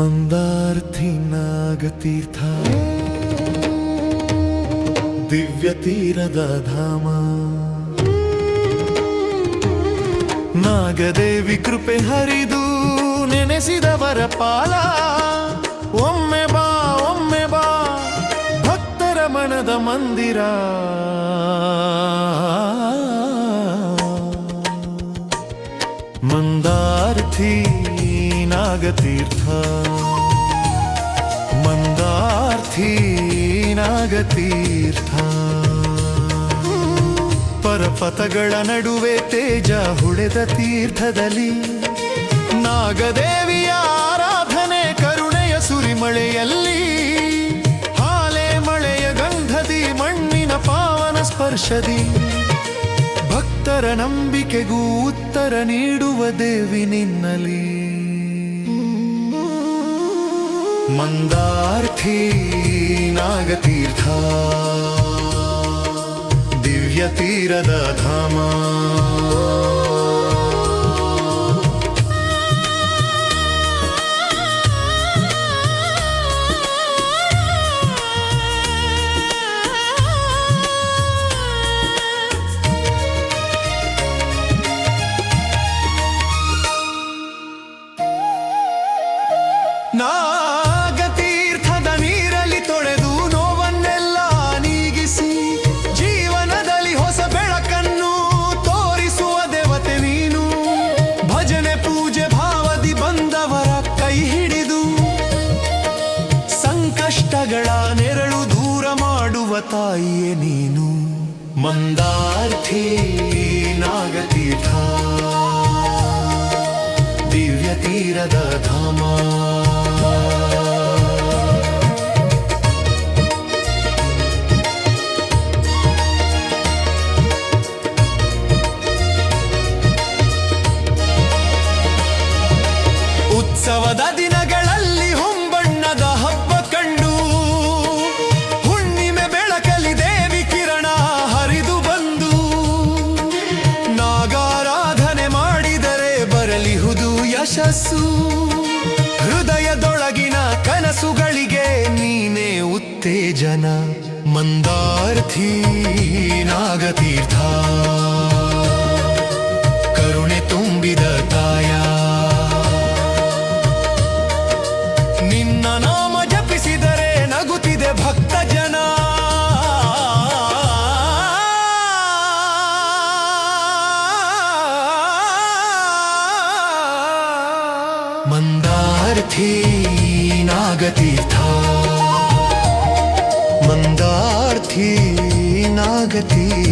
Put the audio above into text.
ಮಂದಾರ್ಥಿ ನಾಗತೀರ್ಥ ದಿವ್ಯತೀರದ ಧಾಮ. ನಾಗದೇವಿ ಕೃಪೆ ಹರಿದು ನೆನೆಸಿದವರ ಪಾಲ. ಒಮ್ಮೆ ಬಾ ಒಮ್ಮೆ ಬಾ, ಭಕ್ತರ ಮನದ ಮಂದಿರ. ಮಂದಾರ್ಥಿ ನಾಗತೀರ್ಥ ಮಂದಾರ್ಥಿ ನಾಗತೀರ್ಥ ಪರಪಥಗಳ ನಡುವೆ ತೇಜ ಹುಳೆದ ತೀರ್ಥದಲ್ಲಿ ನಾಗದೇವಿಯ ಆರಾಧನೆ ಕರುಣೆಯ ಸುರಿಮಳೆಯಲ್ಲಿ ಹಾಲೆ ಮಳೆಯ ಗಂಧದಿ ಮಣ್ಣಿನ ಪಾವನ ಸ್ಪರ್ಶದಿ ಭಕ್ತರ ನಂಬಿಕೆಗೂ ಉತ್ತರ ನೀಡುವ ದೇವಿ ನಿನ್ನಲಿ ಮಂದಾರ್ಥಿ ನಾಗತೀರ್ಥ. ದಿವ್ಯ ತೀರದ ಧಾಮ. ಮಾಡುವ ತಾಯಿಯೇ ನೀನು ಮಂದಾರ್ಥಿ ನಾಗತೀರ್ಥ ದಿವ್ಯ ತೀರದ ಧಾಮ ಉತ್ಸವದ ಯಶಸ್ಸು. ಹೃದಯದೊಳಗಿನ ಕನಸುಗಳಿಗೆ ನೀನೇ ಉತ್ತೇಜನ. ಮಂದಾರ್ಥಿ ನಾಗತೀರ್ಥ ಮಂದಾರ್ಥಿ ನಾಗತೀರ್ಥ ಮಂದಾರ್ಥಿ ನಾಗತೀರ್ಥ